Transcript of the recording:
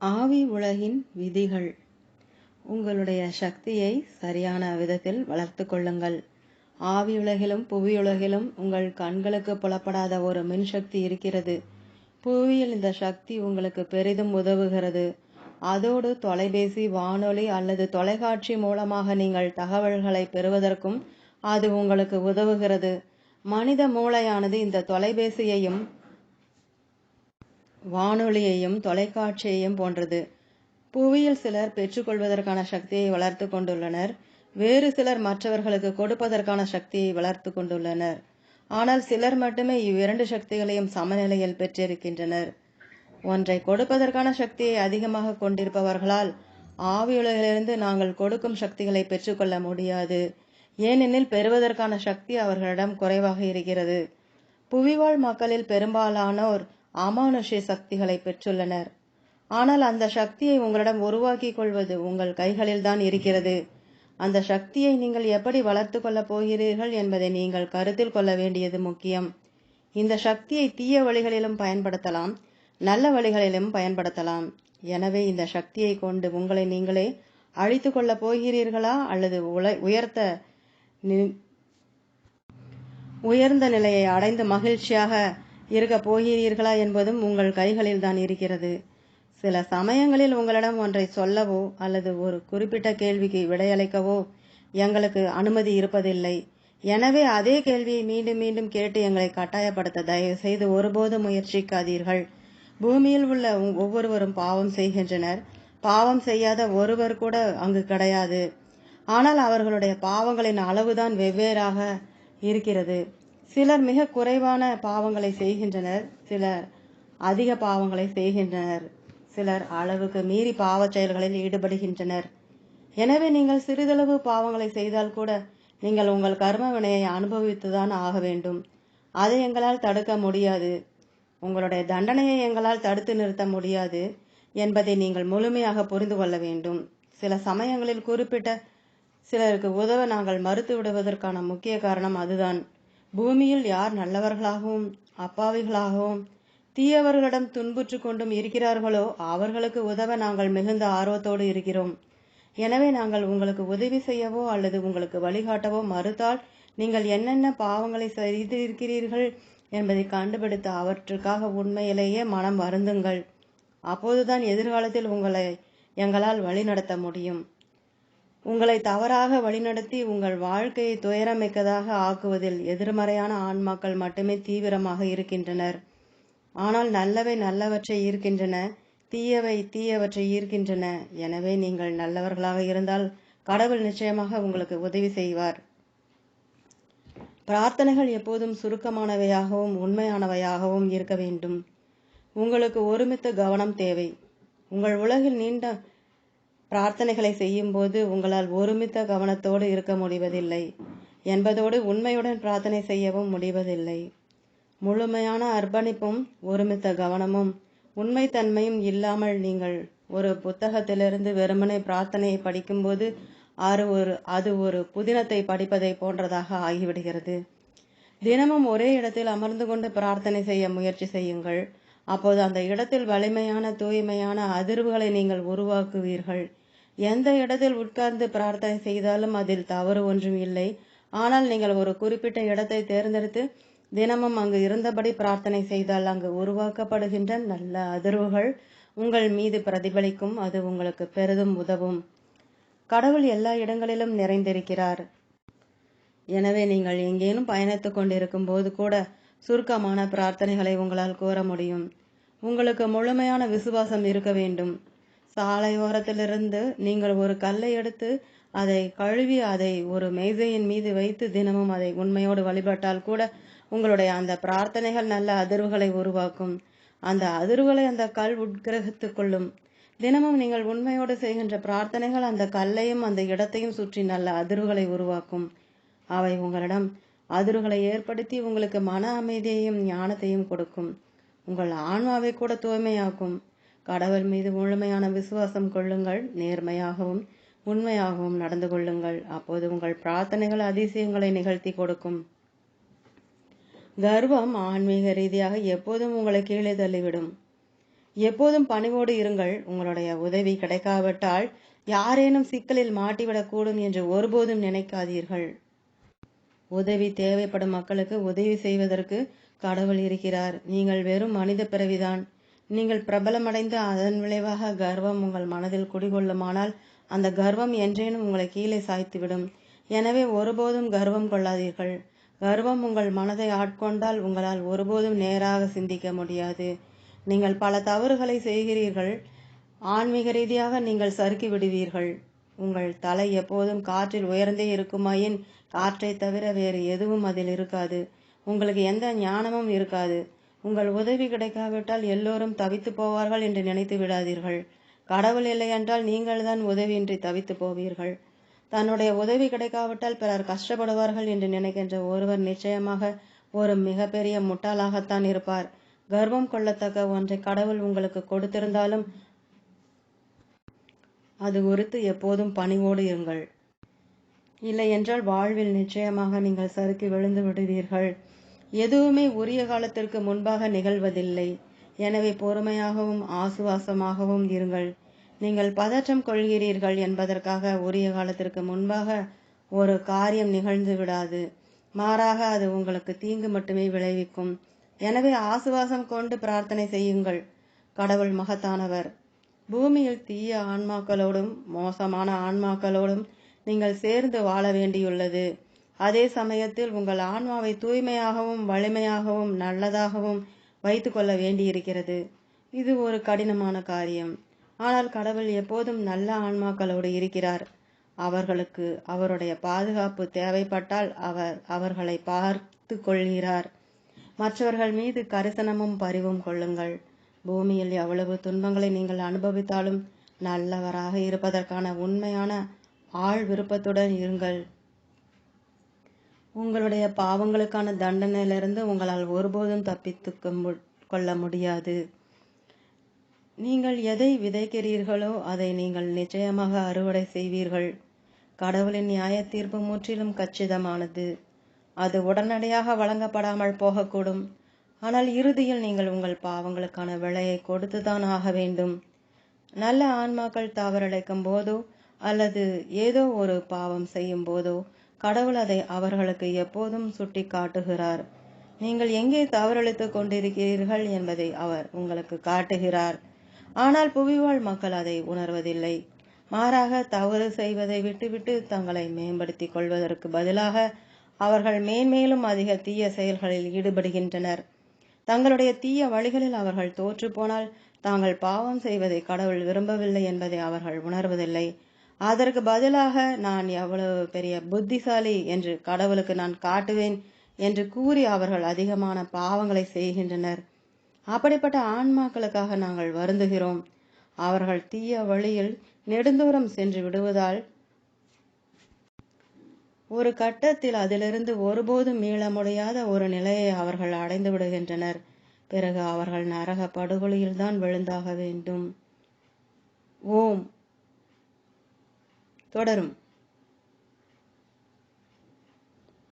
ஆவி உலகின் விதிகள். உங்களுடைய சக்தியை சரியான விதத்தில் வளர்த்து கொள்ளுங்கள். ஆவியுலகிலும் புவியுலகிலும் உங்கள் கண்களுக்கு புலப்படாத ஒரு மின்சக்தி இருக்கிறது. புவியில் இந்த சக்தி உங்களுக்கு பெரிதும் உதவுகிறது. அதோடு தொலைபேசி வானொலி அல்லது தொலைக்காட்சி மூலமாக நீங்கள் தகவல்களை பெறுவதற்கும் அது உங்களுக்கு உதவுகிறது. மனித மூளையானது இந்த தொலைபேசியையும் வானொலியையும் தொலைக்காட்சியையும் போன்றது. புவியில் சிலர் பெற்றுக்கொள்வதற்கான சக்தியை வளர்த்து கொண்டுள்ளனர். வேறு சிலர் மற்றவர்களுக்கு கொடுப்பதற்கான சக்தியை வளர்த்து கொண்டுள்ளனர். ஆனால் சிலர் மட்டுமே இவ்விரண்டு சக்திகளையும் சமநிலையில் பெற்றிருக்கின்றனர். ஒன்றை கொடுப்பதற்கான சக்தியை அதிகமாக கொண்டிருப்பவர்களால் ஆவியுலகிலிருந்து நாங்கள் கொடுக்கும் சக்திகளை பெற்றுக்கொள்ள முடியாது. ஏனெனில் பெறுவதற்கான சக்தி அவர்களிடம் குறைவாக இருக்கிறது. புவிவாழ் மக்களில் பெரும்பாலானோர் அமானுஷ்ய சக்திகளை பெற்றுள்ளனர். ஆனால் அந்த சக்தியை உங்களிடம் உருவாக்கிக் கொள்வது உங்கள் கைகளில்தான் இருக்கிறது. அந்த சக்தியை நீங்கள் எப்படி வளர்த்து கொள்ளப் போகிறீர்கள் என்பதை நீங்கள் கருத்தில் கொள்ள வேண்டியது முக்கியம். இந்த சக்தியை தீய வழிகளிலும் பயன்படுத்தலாம் நல்ல வழிகளிலும் பயன்படுத்தலாம். எனவே இந்த சக்தியை கொண்டு உங்களை நீங்களே அழித்து கொள்ளப் போகிறீர்களா அல்லது உயர்த்த உயர்ந்த நிலையை அடைந்து மகிழ்ச்சியாக இருக்க போகிறீர்களா என்பதும் உங்கள் கைகளில் தான் இருக்கிறது. சில சமயங்களில் உங்களிடம் ஒன்றை சொல்லவோ அல்லது ஒரு குறிப்பிட்ட கேள்விக்கு விடையளிக்கவோ எங்களுக்கு அனுமதி இருப்பதில்லை. எனவே அதே கேள்வியை மீண்டும் மீண்டும் கேட்டு எங்களை கட்டாயப்படுத்த தயவு செய்து ஒருபோதும் முயற்சிக்காதீர்கள். பூமியில் உள்ள ஒவ்வொருவரும் பாவம் செய்கின்றனர். பாவம் செய்யாத ஒருவர் கூட அங்கு கிடையாது. ஆனால் அவர்களுடைய பாவங்களின் அளவுதான் வெவ்வேறாக இருக்கிறது. சிலர் மிக குறைவான பாவங்களை செய்கின்றனர் சிலர் அதிக பாவங்களை செய்கின்றனர் சிலர் அளவுக்கு மீறி பாவச் செயல்களில் ஈடுபடுகின்றனர். எனவே நீங்கள் சிறிதளவு பாவங்களை செய்தால் கூட நீங்கள் உங்கள் கர்ம வினையை அனுபவித்துதான் ஆக வேண்டும். அதை எங்களால் தடுக்க முடியாது. உங்களுடைய தண்டனையை எங்களால் தடுத்து நிறுத்த முடியாது என்பதை நீங்கள் முழுமையாக புரிந்து கொள்ள வேண்டும். சில சமயங்களில் குறிப்பிட்ட சிலருக்கு உதவ நாங்கள் மறுத்து விடுவதற்கான முக்கிய காரணம் அதுதான். பூமியில் யார் நல்லவர்களாகவும் அப்பாவிகளாகவும் தீயவர்களிடம் துன்புற்று கொண்டும் இருக்கிறார்களோ அவர்களுக்கு உதவ நாங்கள் மிகுந்த ஆர்வத்தோடு இருக்கிறோம். எனவே நாங்கள் உங்களுக்கு உதவி செய்யவோ அல்லது உங்களுக்கு வழிகாட்டவோ மறுத்தால் நீங்கள் என்னென்ன பாவங்களை செய்திருக்கிறீர்கள் என்பதை கண்டுபிடித்து அவற்றுக்காக உண்மையிலேயே மனம் வருந்துங்கள். அப்போதுதான் எதிர்காலத்தில் உங்களை எங்களால் வழிநடத்த முடியும். உங்களை தவறாக வழிநடத்தி உங்கள் வாழ்க்கையை துயரமிக்கதாக ஆக்குவதில் எதிர்மறையான ஆன்மாக்கள் மட்டுமே தீவிரமாக இருக்கின்றனர். ஆனால் நல்லவை நல்லவற்றை ஈர்க்கின்றன தீயவை தீயவற்றை ஈர்க்கின்றன. எனவே நீங்கள் நல்லவர்களாக இருந்தால் கடவுள் நிச்சயமாக உங்களுக்கு உதவி செய்வார். பிரார்த்தனைகள் எப்போதும் சுருக்கமானவையாகவும் உண்மையானவையாகவும் இருக்க வேண்டும். உங்களுக்கு ஒருமித்த கவனம் தேவை. உங்கள் உலகில் நீண்ட பிரார்த்தனைகளை செய்யும் போது உங்களால் ஒருமித்த கவனத்தோடு இருக்க முடிவதில்லை. என்பதோடு உண்மையுடன் பிரார்த்தனை செய்யவும் முடிவதில்லை. முழுமையான அர்ப்பணிப்பும் ஒருமித்த கவனமும் உண்மைத்தன்மையும் இல்லாமல் நீங்கள் ஒரு புத்தகத்திலிருந்து வெறுமனே பிரார்த்தனையை படிக்கும்போது அது ஒரு அது ஒரு புதினத்தை படிப்பதை போன்றதாக ஆகிவிடுகிறது. தினமும் ஒரே இடத்தில் அமர்ந்து கொண்டு பிரார்த்தனை செய்ய முயற்சி செய்யுங்கள். அப்போது அந்த இடத்தில் வலிமையான தூய்மையான அதிர்வுகளை நீங்கள் உருவாக்குவீர்கள். எந்த இடத்தில் உட்கார்ந்து பிரார்த்தனை செய்தாலும் அதில் தவறு ஒன்றும் இல்லை. ஆனால் நீங்கள் ஒரு குறிப்பிட்ட இடத்தை தேர்ந்தெடுத்து தினமும் அங்கு இருந்தபடி பிரார்த்தனை செய்தால் அங்கு உருவாக்கப்படுகின்ற நல்ல அதிர்வுகள் உங்கள் மீது பிரதிபலிக்கும். அது உங்களுக்கு பெரிதும் உதவும். கடவுள் எல்லா இடங்களிலும் நிறைந்திருக்கிறார். எனவே நீங்கள் எங்கேனும் பயணித்துக் கொண்டிருக்கும் போது கூட சுருக்கமான பிரார்த்தனைகளை உங்களால் கூற முடியும். உங்களுக்கு முழுமையான விசுவாசம் இருக்க வேண்டும். சாலையோரத்திலிருந்து நீங்கள் ஒரு கல்லை எடுத்து அதை கழுவி அதை ஒரு மேசையின் மீது வைத்து தினமும் அதை உண்மையோடு வழிபட்டால் கூட உங்களுடைய அந்த பிரார்த்தனைகள் நல்ல அதிர்வுகளை உருவாக்கும். அந்த அதிர்வுகளை அந்த கல் உட்கிரகித்துக் கொள்ளும். தினமும் நீங்கள் உண்மையோடு செய்கின்ற பிரார்த்தனைகள் அந்த கல்லையும் அந்த இடத்தையும் சுற்றி நல்ல அதிர்வுகளை உருவாக்கும். அவை உங்களிடம் அதிர்வுகளை ஏற்படுத்தி உங்களுக்கு மன அமைதியையும் ஞானத்தையும் கொடுக்கும். உங்கள் ஆன்மாவை கூட தூய்மையாக்கும். கடவுள் மீது முழுமையான விசுவாசம் கொள்ளுங்கள். நேர்மையாகவும் உண்மையாகவும் நடந்து கொள்ளுங்கள். அப்போது உங்கள் பிரார்த்தனைகள் அதிசயங்களை நிகழ்த்தி கொடுக்கும். கர்வம் ஆன்மீக ரீதியாக எப்போதும் உங்களை கீழே தள்ளிவிடும். எப்போதும் பணிவோடு இருங்கள். உங்களுடைய உதவி கிடைக்காவிட்டால் யாரேனும் சிக்கலில் மாட்டிவிடக்கூடும் என்று ஒருபோதும் நினைக்காதீர்கள். உதவி தேவைப்படும் மக்களுக்கு உதவி செய்வதற்கு கடவுள் இருக்கிறார். நீங்கள் வெறும் மனித பிறவிதான். நீங்கள் பிரபலமடைந்து அதன் விளைவாக கர்வம் உங்கள் மனதில் குடிகொள்ளுமானால் அந்த கர்வம் என்றேனும் உங்களை கீழே சாய்த்துவிடும். எனவே ஒருபோதும் கர்வம் கொள்ளாதீர்கள். கர்வம் உங்கள் மனதை ஆட்கொண்டால் உங்களால் ஒருபோதும் நேராக சிந்திக்க முடியாது. நீங்கள் பல தவறுகளை செய்கிறீர்கள். ஆன்மீக ரீதியாக நீங்கள் சறுக்கி விடுவீர்கள். உங்கள் தலை எப்போதும் காற்றில் உயர்ந்தே இருக்குமாயின் காற்றை தவிர வேறு எதுவும் அதில் இருக்காது. உங்களுக்கு எந்த ஞானமும் இருக்காது. உங்கள் உதவி கிடைக்காவிட்டால் எல்லோரும் தவித்து போவார்கள் என்று நினைத்து விடாதீர்கள். கடவுள் இல்லை என்றால் நீங்கள்தான் உதவியின்றி தவித்து போவீர்கள். தன்னுடைய உதவி கிடைக்காவிட்டால் பிறர் கஷ்டப்படுவார்கள் என்று நினைக்கின்ற ஒருவர் நிச்சயமாக ஒரு மிகப்பெரிய முட்டாளாகத்தான் இருப்பார். கர்வம் கொள்ளத்தக்க ஒன்றை கடவுள் உங்களுக்கு கொடுத்திருந்தாலும் அது குறித்து எப்போதும் பணிவோடு இருங்கள். இல்லை என்றால் வாழ்வில் நிச்சயமாக நீங்கள் சறுக்கி விழுந்து விடுவீர்கள். எதுவுமே உரிய காலத்திற்கு முன்பாக நிகழ்வதில்லை. எனவே பொறுமையாகவும் ஆசுவாசமாகவும் இருங்கள். நீங்கள் பதற்றம் கொள்கிறீர்கள் என்பதற்காக உரிய காலத்திற்கு முன்பாக ஒரு காரியம் நிகழ்ந்து விடாது. மாறாக அது உங்களுக்கு தீங்கு மட்டுமே விளைவிக்கும். எனவே ஆசுவாசம் கொண்டு பிரார்த்தனை செய்யுங்கள். கடவுள் மகத்தானவர். பூமியில் தீய ஆன்மாக்களோடும் மோசமான ஆன்மாக்களோடும் நீங்கள் சேர்ந்து வாழ வேண்டியுள்ளது. அதே சமயத்தில் உங்கள் ஆன்மாவை தூய்மையாகவும் வலிமையாகவும் நல்லதாகவும் வைத்துக்கொள்ள வேண்டியிருக்கிறது. இது ஒரு கடினமான காரியம். ஆனால் கடவுள் எப்போதும் நல்ல ஆன்மாக்களோடு இருக்கிறார். அவர்களுக்கு அவருடைய பாதுகாப்பு தேவைப்பட்டால் அவர் அவர்களை பார்த்து கொள்கிறார். மற்றவர்கள் மீது கரிசனமும் பரிவும் கொள்ளுங்கள். பூமியில் எவ்வளவு துன்பங்களை நீங்கள் அனுபவித்தாலும் நல்லவராக இருப்பதற்கான உண்மையான ஆள் விருப்பத்துடன் இருங்கள். உங்களுடைய பாவங்களுக்கான தண்டனையிலிருந்து உங்களால் ஒருபோதும் தப்பித்து கொள்ள முடியாது. நீங்கள் எதை விதைக்கிறீர்களோ அதை நீங்கள் நிச்சயமாக அறுவடை செய்வீர்கள். கடவுளின் நியாய தீர்ப்பு முற்றிலும் கச்சிதமானது. அது உடனடியாக வழங்கப்படாமல் போகக்கூடும். ஆனால் இறுதியில் நீங்கள் உங்கள் பாவங்களுக்கான விலையை கொடுத்துதான் ஆக வேண்டும். நல்ல ஆன்மாக்கள் தவறடைக்கும் போதோ அல்லது ஏதோ ஒரு பாவம் செய்யும் போதோ கடவுள் அதை அவர்களுக்கு எப்போதும் சுட்டி காட்டுகிறார் நீங்கள் எங்கே தவறளித்துக் கொண்டிருக்கிறீர்கள் என்பதை அவர் உங்களுக்கு காட்டுகிறார். ஆனால் புவிவாழ் மக்கள் அதை உணர்வதில்லை. மாறாக தவறு செய்வதை விட்டுவிட்டு தங்களை மேம்படுத்திக் கொள்வதற்கு பதிலாக அவர்கள் மேன்மேலும் அதிக தீய செயல்களில் ஈடுபடுகின்றனர். தங்களுடைய தீய வழிகளில் அவர்கள் தோற்று போனால் தாங்கள் பாவம் செய்வதை கடவுள் விரும்பவில்லை என்பதை அவர்கள் உணர்வதில்லை. அதற்கு பதிலாக நான் எவ்வளவு பெரிய புத்திசாலி என்று கடவுளுக்கு நான் காட்டுவேன் என்று கூறி அவர்கள் அதிகமான பாவங்களை செய்கின்றனர். அப்படிப்பட்ட ஆன்மாக்களுக்காக நாங்கள் வருந்துகிறோம். அவர்கள் தீய வழியில் நெடுந்தூரம் சென்று விடுவதால் ஒரு கட்டத்தில் அதிலிருந்து ஒருபோதும் மீள முடியாத ஒரு நிலையை அவர்கள் அடைந்து விடுகின்றனர். பிறகு அவர்கள் நரக படுகொலியில்தான் விழுந்தாக வேண்டும். ஓம். தொடரும்.